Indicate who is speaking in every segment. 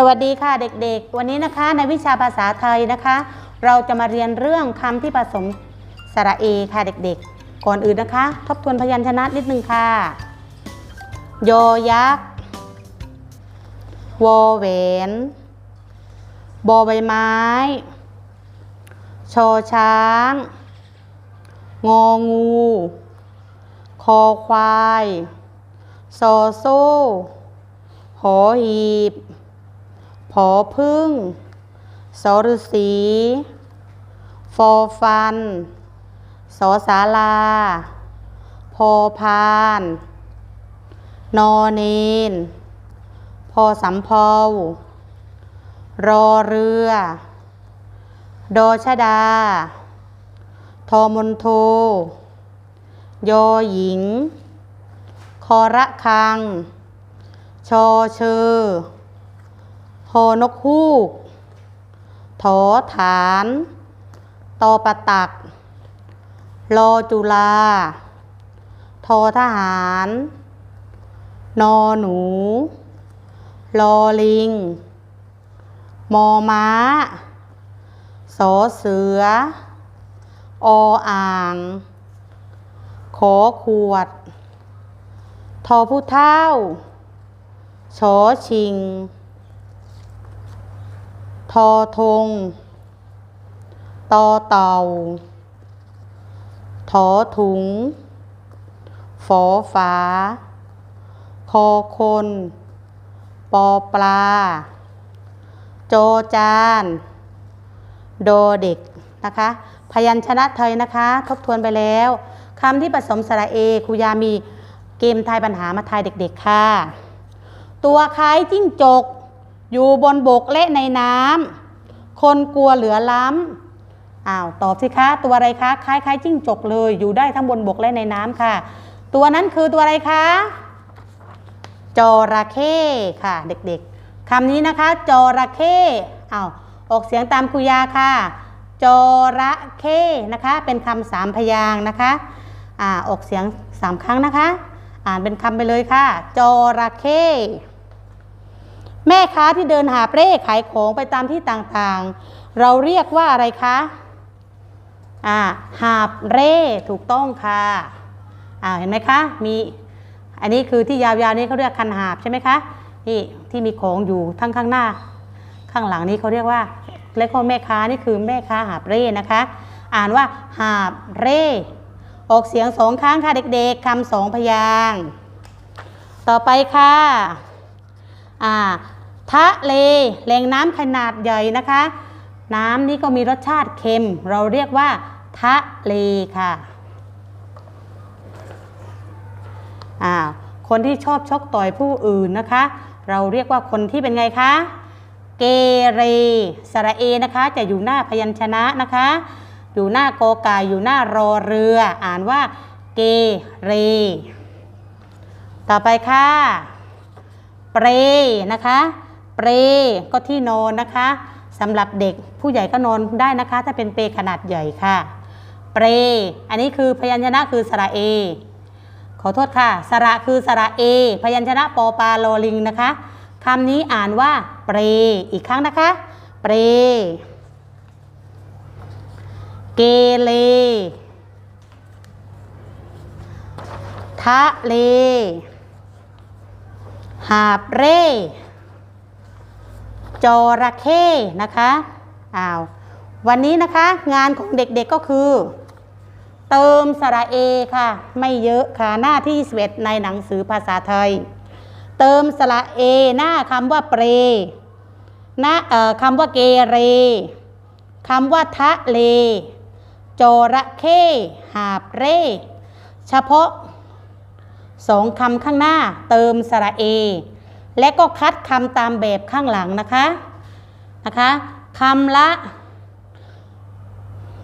Speaker 1: สวัสดีค่ะเด็กๆ วันนี้นะคะในวิชาภาษาไทยนะคะ เราจะมาเรียนเรื่องคำที่ผสมสระเอค่ะเด็กๆ ก่อนอื่นนะคะ ทบทวนพยัญชนะนิดนึงค่ะยอยักษ์วอแหวนบอใบไม้ ชอช้าง งองู คอควาย ซอโซ่ หอหีบ ผอพึ่ง สฤษีฟอฟัน สอสาลา พอพาน นอเนน พอสำเพารอเรือ ดอชดา ทอมนโท ยอหญิง คอระคัง ชอเชอ ฮอนกฮูกถอฐานตอประตักรอจุลา ทอทหาร นอหนูลอลิง มอม้า สอเสือ ออ่าง ขอขวด ทอผู้เท่า ชอชิง ทอทง ตอเต่า ถอถุง ฝอฝา คอคน ปอปลา โจจาน โดเด็กนะคะ พยัญชนะไทยนะคะ ทบทวนไปแล้วคำที่ผสมสระเอครูยามีเกมทายปัญหามาทายเด็ก ๆ ค่ะ ตัวคล้ายจิ้งจก อยู่บนบกและในน้ำคนกลัวเหลือล้ำอ้าวตอบสิคะ ตัวอะไรคะคล้ายคล้ายจิ้งจกเลย อยู่ได้ทั้งบนบกและในน้ำค่ะ ตัวนั้นคือตัวอะไรคะจระเข้ค่ะ เด็กๆคำนี้นะคะจระเข้อ้าวออกเสียงตามครูยาค่ะจระเข้นะคะ เป็นคำสามพยางนะคะอ่าออกเสียงสามครั้งนะคะ อ่านเป็นคำไปเลยค่ะจระเข้ แม่ค้าที่เดินหาบเร่ขายของไปตามที่ต่างๆ เราเรียกว่าอะไรคะอ่าหาบเร่ถูกต้องค่ะอ่าเห็นไหมคะมีอันนี้คือที่ยาวๆนี้เขาเรียกคันหาบใช่ไหมคะนี่ที่มีของอยู่ทั้งข้างหน้า ข้างหลังนี้เขาเรียกว่าเรียกว่าแม่ค้านี่คือแม่ค้าหาบเร่นะคะ อ่านว่าหาบเร่ออกเสียงสองครั้งค่ะเด็กๆคำสองพยาง ต่อไปค่ะ อ่าทะเลแหล่งน้ำขนาดใหญ่นะคะ น้ำนี้ก็มีรสชาติเค็ม เราเรียกว่าทะเลค่ะอ่าคนที่ชอบชกต่อยผู้อื่นนะคะ เราเรียกว่าคนที่เป็นไงคะเกเรสระเอนะคะจะอยู่หน้าพยัญชนะนะคะ อยู่หน้าโกอไก่อยู่หน้ารอเรือ อ่านว่าเกเร ต่อไปค่ะ เปรนะคะเปรก็ที่นอนนะคะสำหรับเด็กผู้ใหญ่ก็นอนได้นะคะ ถ้าเป็นเปรขนาดใหญ่ค่ะ เปร อันนี้คือพยัญชนะคือสระเอ ขอโทษค่ะ สระคือสระเอ พยัญชนะปอปลาลอลิงนะคะคำนี้อ่านว่าเปร อีกครั้งนะคะ เปร เกเลทะเล หาบเร่จระเข้นะคะอ้าววันนี้นะคะงานของเด็กๆก็คือ เติมสระเอค่ะ ไม่เยอะค่ะหน้าที่21ในหนังสือภาษาไทย เติมสระเอหน้าคำว่าเปรหน้าเอ่อคำว่าเกเรคำว่าทะเลจระเข้หาบเร่ เฉพาะ สองคำข้างหน้าเติมสระเอ และก็คัดคำตามแบบข้างหลังนะคะนะคะคำละ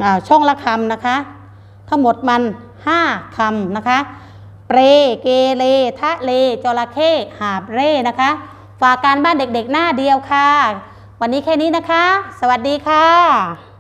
Speaker 1: อ่าช่องละคำนะคะ ทั้งหมดมัน5คำนะคะ เปรเกเรทะเลจระเข้หาบเร่นะคะ ฝากการบ้านเด็กๆหน้าเดียวค่ะ วันนี้แค่นี้นะคะ สวัสดีค่ะ